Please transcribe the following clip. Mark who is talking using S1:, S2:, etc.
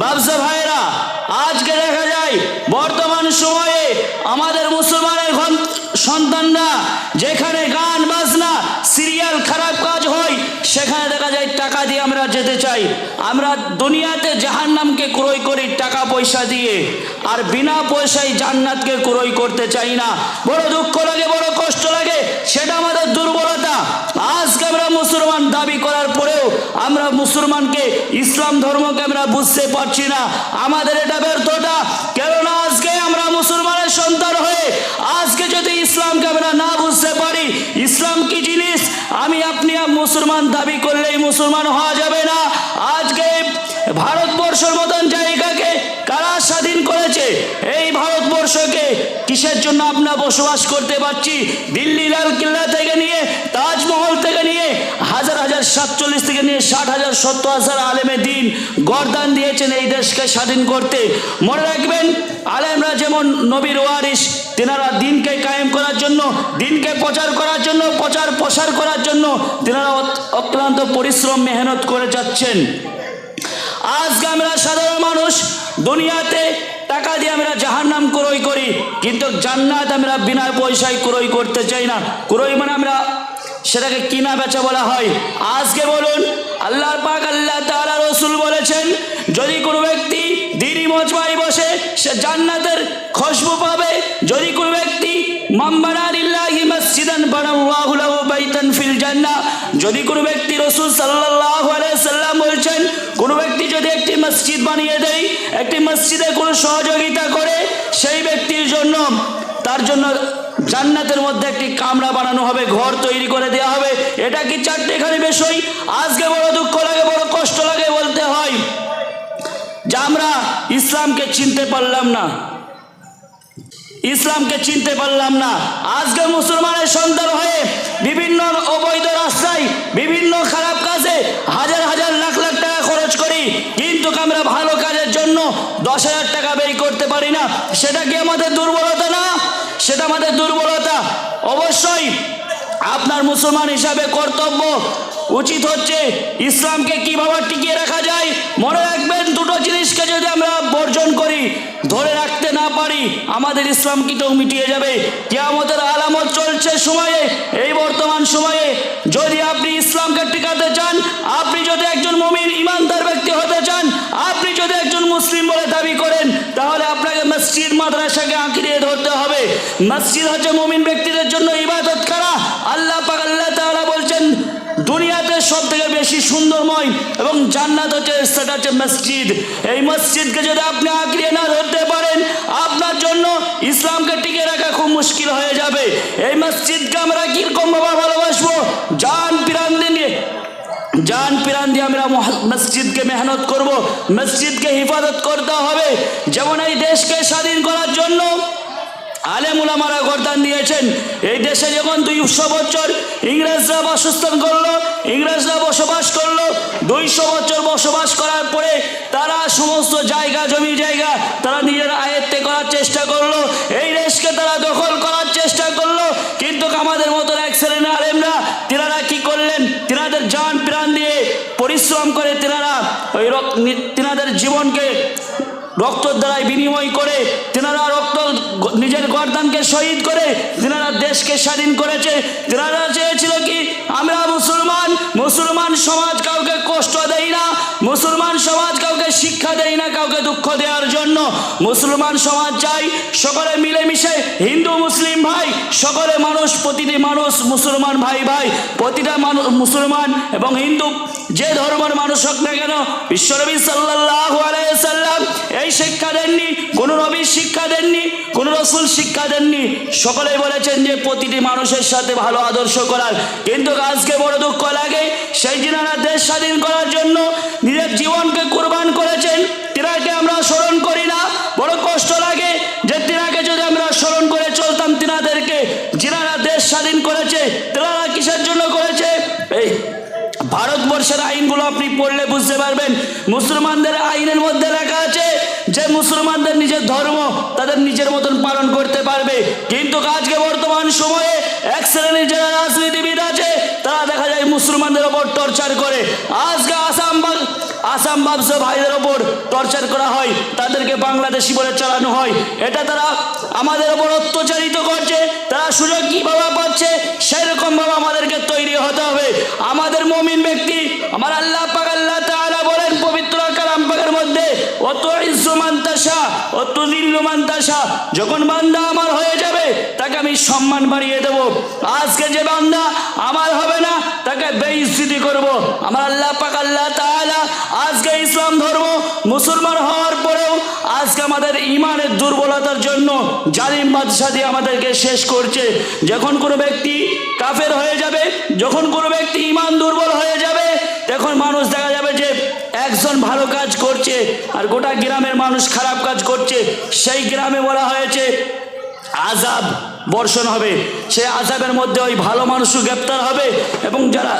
S1: ব্যবসা ভাইরা আজকে দেখা যায় বর্তমান সময়ে আমাদের মুসলমানের সন্তানরা যেখানে গান, বাজনা, সিরিয়াল খারাপ কাজ হয়, সেখানে দেখা যায় টাকা দিয়ে আমরা যেতে চাই। আমরা দুনিয়াতে জাহান্নামকে ক্রয় করি টাকা পয়সা দিয়ে, আর বিনা পয়সায় জান্নাতকে ক্রয় করতে চাই না। বড় দুঃখ লাগে মুসলমানকে ইসলাম ধর্মকে আমরা বুঝতে পারছি না। আমাদের এটা ব্যর্থতা। কেননা আজকে আমরা মুসলমানের সন্তান হয়ে আজকে যদি ইসলামকে আমরা না বুঝতে পারি, ইসলাম কি জিনিস? আমি আপনি মুসলমান দাবি করলেই মুসলমান হওয়া যাবে না। আজকে ভারতবর্ষের মতন জায়গাকে কারা স্বাধীন করেছে? এই ভারতবর্ষকে কিসের জন্য আমরা বসবাস করতে পারছি? দিল্লি লাল কিল্লা থেকে নিয়ে তাজমহল থেকে নিয়ে সাতচল্লিশ থেকে নিয়ে ষাট হাজার সত্তর হাজার আলেমে দিন গরদান দিয়েছেন এই দেশকে স্বাধীন করতে। মনে রাখবেন, আলেমরা যেমন নবীর ওয়ারিস তেনারা দিনকে কায়েম করার জন্য, দিনকে প্রচার করার জন্য, প্রচার প্রসার করার জন্য তেনারা অক্লান্ত পরিশ্রম, মেহনত করে যাচ্ছেন। আজকে আমরা সাধারণ মানুষ, দুনিয়াতে টাকা দিয়ে আমরা জাহান্নাম ক্রয় করি, কিন্তু জান্নাত আমরা বিনা পয়সায় ক্রয় করতে চাই না। ক্রয় মানে আমরা সেটাকে কিনা বেচা বলা হয়? আজকে বলুন, আল্লাহ পাক, আল্লাহ তাআলা রসুল বলেছেন, যদি কোনো ব্যক্তি দিনই মজমায় বসে, সে জান্নাতের খুশবু পাবে। যদি কোনো ব্যক্তি, মাম্বানা লিল্লাহি মসজিদান বানাল্লাহু লাহু বাইতান ফিল জান্নাহ। যদি কোনো ব্যক্তি রসুল সাল্লাল্লাহু আলাইহি সাল্লাম বলছেন, কোনো ব্যক্তি যদি একটি মসজিদ বানিয়ে দেয়, একটি মসজিদে কোনো সহযোগিতা করে, সেই ব্যক্তির জন্য, তার জন্য জান্নাতের মধ্যে একটি কামরা বানানো হবে, ঘর তৈরি করে দেওয়া হবে। এটা কি চারটে চারটেখানি বিষয় আজকে বড় দুঃখ লাগে, বড় কষ্ট লাগে বলতে হয়। যে আমরা ইসলামকে চিনতে পারলাম না। ইসলামকে চিনতে পারলাম না। আজকে মুসলমানের সন্তান হয়ে বিভিন্ন অবৈধ রাস্তায়, বিভিন্ন খারাপ কাজে হাজার হাজার লাখ লাখ টাকা খরচ করি, কিন্তু আমরা ভালো কাজের জন্য দশ হাজার টাকা ব্যয় করতে পারি না। সেটা কি আমাদের সেটা আমাদের দুর্বলতা অবশ্যই আপনার মুসলমান হিসাবে কর্তব্য উচিত হচ্ছে ইসলামকে কীভাবে টিকিয়ে রাখা যায়। মনে রাখবেন, দুটো জিনিসকে যদি আমরা বর্জন করি, ধরে রাখতে না পারি, আমাদের ইসলাম কি তো মিটিয়ে যাবে। আমাদের আলামত চলছে সময়ে, এই বর্তমান সময়ে। যদি আপনি ইসলামকে টিকাতে চান, আপনি যদি একজন মমিন, ইমানদার ব্যক্তি হতে চান, আপনি যদি একজন মুসলিম বলে দাবি করেন, তাহলে আপনাকে মসজিদ, মাদ্রাসাকে আঁকড়িয়ে ধরতে মসজিদ হচ্ছে মমিন ব্যক্তিদের জন্য ইবাদত করা। আল্লাহ পাক আল্লাহ তাআলা বলছেন, দুনিয়াতে সব থেকে বেশি সুন্দরময় এবং জান্নাত হচ্ছে, সেটা হচ্ছে মসজিদ। এই মসজিদকে যদি আপনি আঁকড়িয়ে না ধরতে পারেন, আপনার জন্য ইসলামকে টিকে রাখা খুব মুশকিল হয়ে যাবে। এই মসজিদকে আমরা কীরকম ভাবে ভালোবাসবো? জান পিরান দিয়ে, জান পিরান দিয়ে আমরা মসজিদকে মেহনত করব, মসজিদকে হিফাজত করতে হবে। যেমন এই দেশকে স্বাধীন করার জন্য আলেমুলামারা গরদান দিয়েছেন। এই দেশে যখন দুইশো বছর ইংরেজরা বাসস্থান করল, ইংরেজরা বসবাস করল, দুইশো বছর বসবাস করার পরে তারা সমস্ত জায়গা জমি জায়গা তারা নিজের আয়ত্তে করার চেষ্টা করল। এই দেশকে তারা দখল করার চেষ্টা করল। কিন্তু আমাদের মতন এক শ্রেণির আলেমরা, তিনারা কি করলেন? তিনাদের জান প্রাণ দিয়ে পরিশ্রম করে তিনারা ওই তিনাদের জীবনকে রক্তর দ্বারাই বিনিময় করে তেনারা রক্ত নিজের গর্দানকে শহীদ করে তেনারা দেশকে স্বাধীন করেছে তেনারা চেয়েছিল কি, আমরা মুসলমান মুসলমান সমাজ কাউকে কষ্ট দেই না, মুসলমান সমাজ কাউকে শিক্ষা দেই না, কাউকে দুঃখ দেওয়ার জন্য। মুসলমান সমাজ চাই সকলে মিলেমিশে, হিন্দু, মুসলিম ভাই, সকলে মানুষ, প্রতিটি মানুষ মুসলমান ভাই ভাই, প্রতিটা মানুষ মুসলমান এবং হিন্দু, যে ধর্মের মানুষ হোক না কেন বিশ্বনবী সাল্লাল্লাহু আলাইহি সাল্লাম এই দেননি, কোনো রসুল শিক্ষা দেননি। সকলেই বলেছেন যে প্রতিটি মানুষের সাথে ভালো আদর্শ করার। কিন্তু আজকে বড় দুঃখ লাগে, সেই যিনারা দেশ স্বাধীন করার জন্য নিজের জীবনকে কুরবান করেছেন, তিনাকে আমরা স্মরণ করি না। বড় কষ্ট লাগে যে তিনাকে যদি আমরা স্মরণ করে চলতাম, তিনাদেরকে যিনারা দেশ স্বাধীন করেছে, তিনারা কিসের জন্য করেছে? এই ভারতবর্ষের আইনগুলো আপনি পড়লে বুঝতে পারবেন। মুসলমানদের আইনের মধ্যে যে মুসলমানদের নিজের ধর্ম তাদের নিজের মতন পালন করতে পারবে। কিন্তু আজকে বর্তমান সময়ে এক শ্রেণির যারা রাজনীতিবিদ আছে, তারা দেখা যায় মুসলমানদের ওপর টর্চার করে। আজকে আসাম আসাম বাবসা ভাইদের ওপর টর্চার করা হয়, তাদেরকে বাংলাদেশি বলে চালানো হয়। এটা তারা আমাদের ওপর অত্যাচারিত করছে, তারা সুযোগ কীভাবে পাচ্ছে, সেরকমভাবে আমাদেরকে তৈরি হতে হবে। আমাদের মমিন ব্যক্তি, আমার আল্লাহ পাক দিল্লু যখন বান্দা আমার হয়ে যাবে, তাকে আমি সম্মান বাড়িয়ে দেব। আজকে যে বান্দা আমার হবে না, তাকে বেইজ্জতি করব। আমার আল্লাহ পাক, আল্লাহ তাআলা আজকে ইসলাম ধর্ম মুসলমান হওয়ার পরেও আজকে আমাদের ইমানের দুর্বলতার জন্য জালিম বাদশাহ দিয়ে আমাদেরকে শেষ করছে। যখন কোনো ব্যক্তি কাফের হয়ে যাবে, যখন কোনো ব্যক্তি ইমান দুর্বল হয়ে যাবে, তখন মানুষ দেখা যাবে একজন ভালো কাজ করছে আর গোটা গ্রামের মানুষ খারাপ কাজ করছে, সেই গ্রামে বলা হয়েছে আজাব বর্ষণ হবে। সে আজাবের মধ্যে ওই ভালো মানুষও গ্রেপ্তার হবে এবং যারা